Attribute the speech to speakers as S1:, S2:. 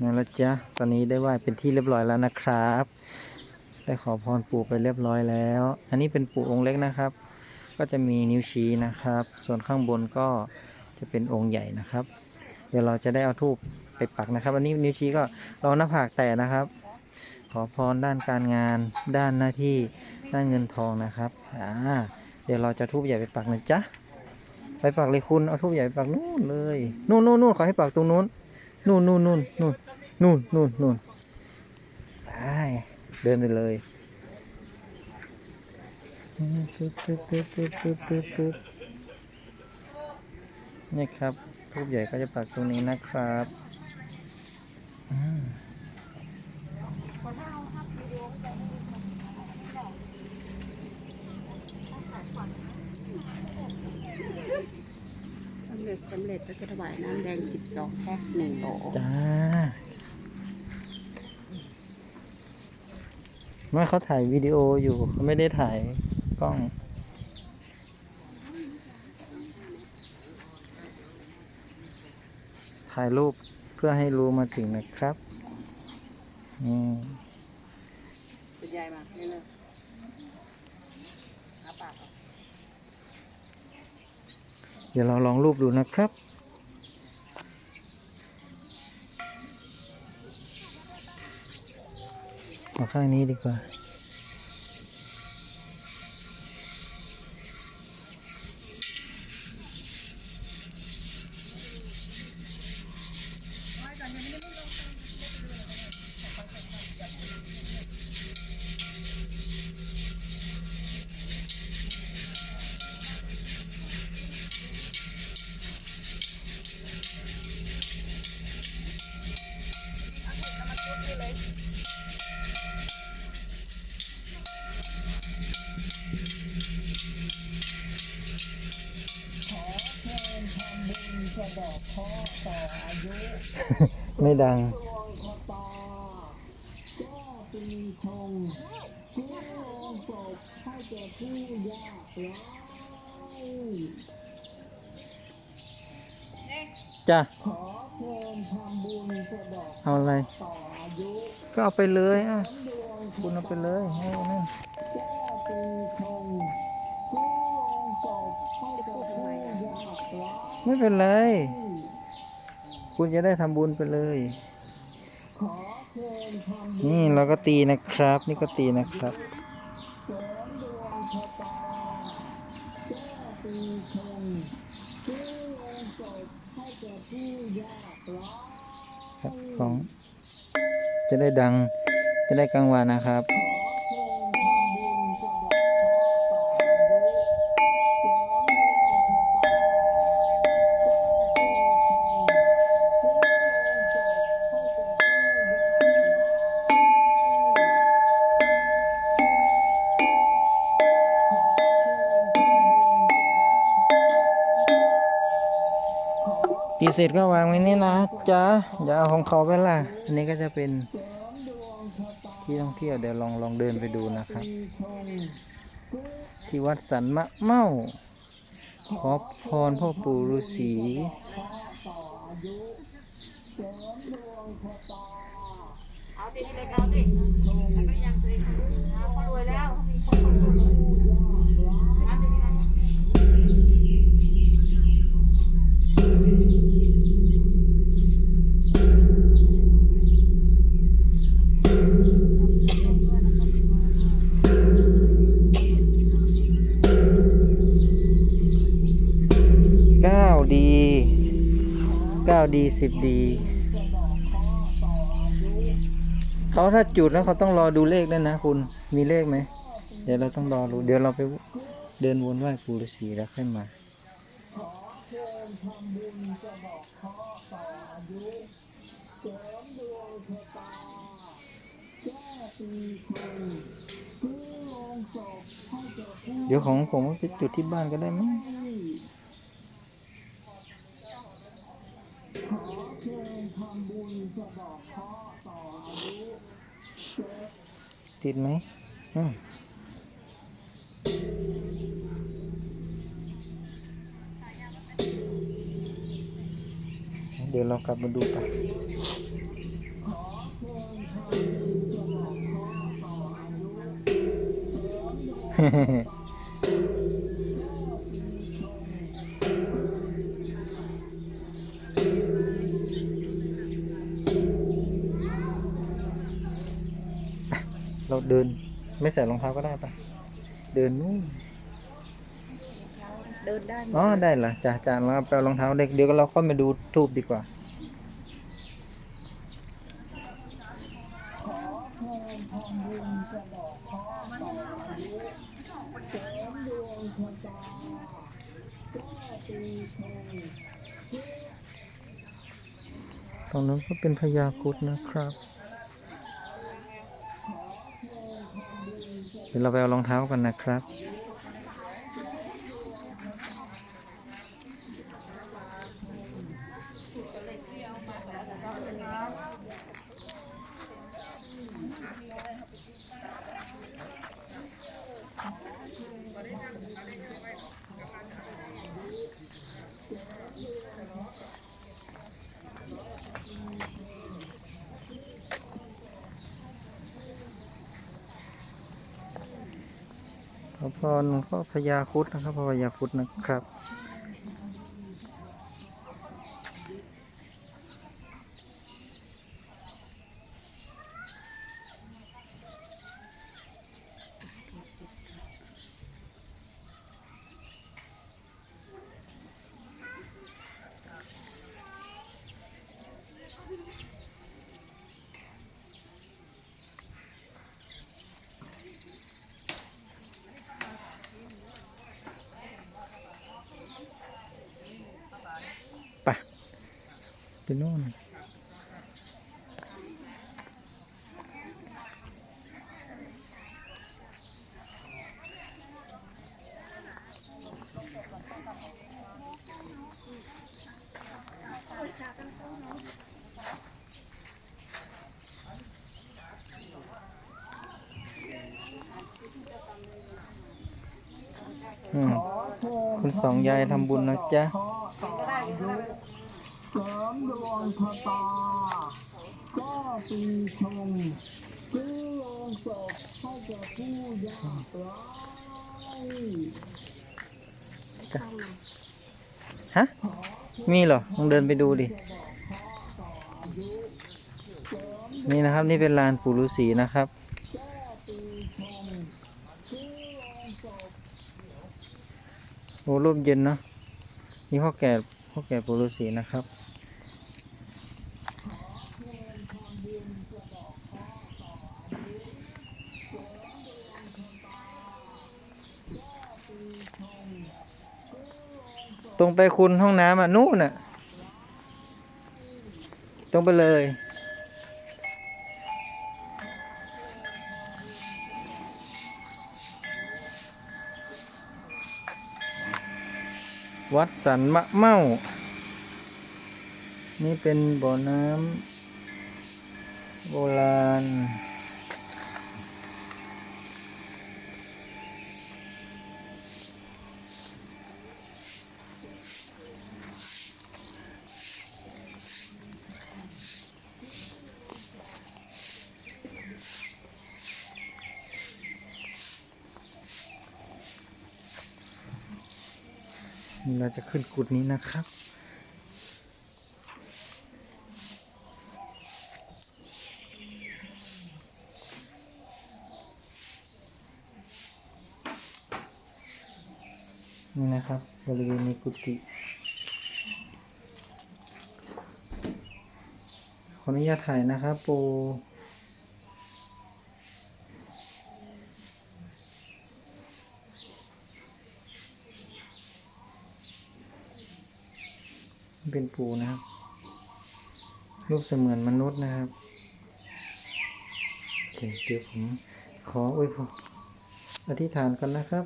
S1: นั่นละจ๊ะตอนนี้ได้ไหว้เป็นที่เรียบร้อยแล้วนะครับ ได้ขอพรปู่ไปเรียบร้อยแล้ว อันนี้เป็นปู่องค์เล็กนะครับ ก็จะมีนิ้วชี้นะครับ ส่วนข้างบนก็จะเป็นองค์ใหญ่นะครับ เดี๋ยวเราจะได้เอาทูบไปปักนะครับ อันนี้นิ้วชี้ก็ราหน้าผากแตะนะครับ ขอพรด้านการงาน ด้านหน้าที่ ด้านเงินทองนะครับ อ่า เดี๋ยวเราจะทูบใหญ่ไปปักนะจ๊ะ ไปปักเลยคุณ เอาทูบใหญ่ไปปักนู่นเลย นู่นนู่นนู่นขอให้ปักตรงนู้น นู่นนู่นนู่นนู่นนู่นนู่นนู่นไปเดินไปเลยปึ๊บปึ๊บปึ๊บปึ๊บปึ๊บปึ๊บปึ๊บนี่ครับทูบใหญ่ก็จะปักตรงนี้นะครับ
S2: สำเร็จสำเร็จก็จะถวายน้ำแดง 12 แพ็คหนึ่งโหล
S1: จ้าไม่เขาถ่ายวิดีโออยู่เขาไม่ได้ถ่ายกล้อง ถ่ายรูปเพื่อให้รู้มาถึงนะครับ อืม
S2: คุณยายมานี่เลยอาปากเอา
S1: เดี๋ยวเราลองรูปดูนะครับ มาข้างนี้ดีกว่า ไม่ดังจ้ะเอาอะไรก็เอาไปเลยอะคุณเอาไปเลยให้นั่น
S2: ไม่
S1: เป็นไร คุณจะได้ทำบุญไปเลย นี่เราก็ตีนะครับ นี่ก็ตีนะครับครับของจะได้ดัง จะได้กลางวันนะครับ ตีเสร็จก็วางไว้นี่นะจ๊ะอย่าเอาของเขาไปล่ะ อันนี้ก็จะเป็นที่ท่องเที่ยวเดี๋ยวลองลองเดินไปดูนะครับ ที่วัดสันมะเมาขอพรพ่อปู่ฤาษี
S2: เอาดิพี่เล็กเอาดิแล้วก็ยังตัวเองเขารวยแล้ว 9D 10D เขา
S1: ถ้าจุดแล้วเขาต้องรอดูเลขด้วยนะคุณมีเลขไหม เดี๋ยวเราต้องรอรู้เดี๋ยวเราไปเดินวนไหว้ปูฤษีแล้วค่อยมาเดี๋ยวของผมไปจุดที่บ้านก็ได้มั้ง ติดไหมมเดี๋ยวเรากลับมาดูกัน เราเดินไม่ใส่รองเท้าก็ได้ปะเดินนู่น
S2: เดินได้ไหม
S1: อ๋อได้เหรอจ้าจ้าเราไปเอารองเท้าเด็กเดี๋ยวเราค่อยมาดูทูบดีกว่าตรงนั้นก็เป็นพญาครุดนะครับ เดี๋ยวเราไปเอารองเท้ากันนะครับ ขอพรหลวงพ่อพญาคุดนะครับพญาคุดนะครับ ไปโน่นอืมคุณสองยายทำบุญนะจ๊ะ
S3: เสริมดวงชะตาก็ปีชงซื้อโรงศพให้แก่ผู้ยากไร้
S1: ฮะ มีเหรอลองเดินไปดูดิ นี่นะครับนี่เป็นลานปู่ฤาษีนะครับ โอ้ร่มเย็นเนาะนี่พ่อแก่พ่อแก่ปู่ฤาษีนะครับ ต รงไปคุณห้องน้ำอะนู่นน่ะ ตรงไปเลย วัดสันมะเมา นี่เป็นบ่อน้ำโบราณ นี่เราจะขึ้นกุดนี้นะครับ นี่นะครับบริเวณนี้กุฏิขออนุญาตถ่ายนะครับปู เป็นปูนะครับ รูปเสมือนมนุษย์นะครับเคเดี๋ยวผมขออวยพรอธิษฐานกันนะครับ